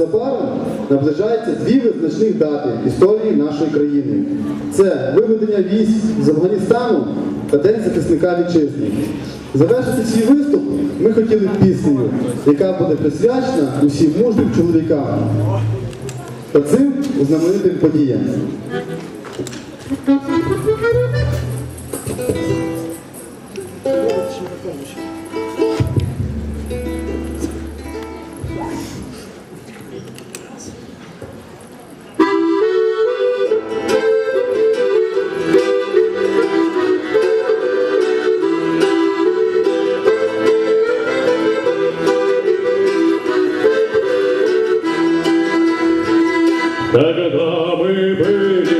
Незабаром наближаються дві визначних дати історії нашої країни. Це виведення військ з Афганістану та День захисника вітчизни. Завершити свій виступ ми хотіли піснею, яка буде присвячена усім мужнім чоловікам та цим знаменитим подіям. Когда мы были